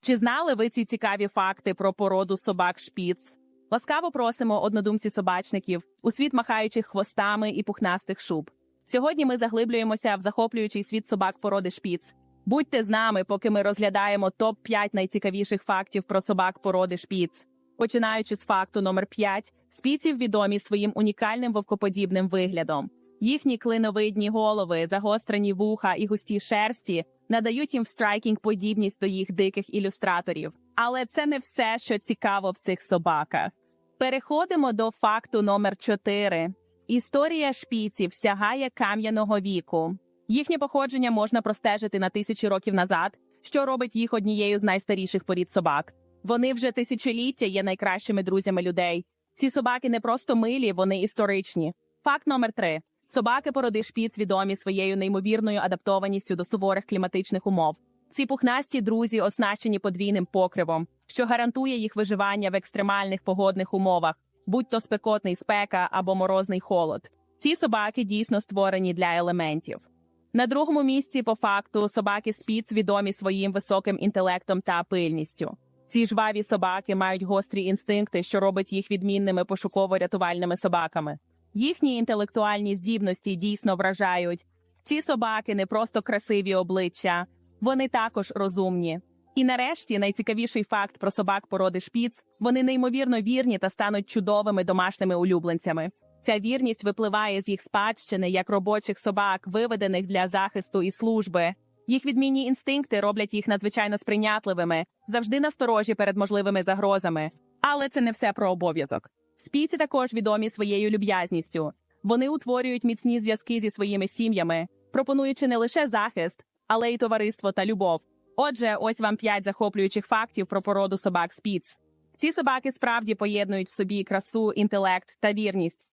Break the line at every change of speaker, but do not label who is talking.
Чи знали ви ці цікаві факти про породу собак шпіц? Ласкаво просимо однодумці собачників у світ махаючих хвостами і пухнастих шуб. Сьогодні ми заглиблюємося в захоплюючий світ собак породи шпіц. Будьте з нами, поки ми розглядаємо топ 5 найцікавіших фактів про собак породи шпіц. Починаючи з факту номер 5, спіців відомі своїм унікальним вовкоподібним виглядом. Їхні клиновидні голови, загострені вуха і густі шерсті надають їм в страйкінг подібність до їх диких ілюстраторів. Але це не все, що цікаво в цих собаках. Переходимо до факту номер 4. Історія шпіців сягає кам'яного віку. Їхнє походження можна простежити на тисячі років назад, що робить їх однією з найстаріших порід собак. Вони вже тисячоліття є найкращими друзями людей. Ці собаки не просто милі, вони історичні. Факт номер 3. Собаки породи шпіц відомі своєю неймовірною адаптованістю до суворих кліматичних умов. Ці пухнасті друзі оснащені подвійним покривом, що гарантує їх виживання в екстремальних погодних умовах, будь то спекотний спека або морозний холод. Ці собаки дійсно створені для елементів. На другому місці, по факту, собаки спіц відомі своїм високим інтелектом та пильністю. Ці жваві собаки мають гострі інстинкти, що робить їх відмінними пошуково-рятувальними собаками. Їхні інтелектуальні здібності дійсно вражають. Ці собаки не просто красиві обличчя, вони також розумні. І нарешті найцікавіший факт про собак породи шпіц вони неймовірно вірні та стануть чудовими домашніми улюбленцями. Ця вірність випливає з їх спадщини як робочих собак, виведених для захисту і служби. Їх відмінні інстинкти роблять їх надзвичайно сприйнятливими, завжди насторожі перед можливими загрозами. Але це не все про обов'язок. Спіці також відомі своєю люб'язністю. Вони утворюють міцні зв'язки зі своїми сім'ями, пропонуючи не лише захист, але й товариство та любов. Отже, ось вам п'ять захоплюючих фактів про породу собак спіц. Ці собаки справді поєднують в собі красу, інтелект та вірність.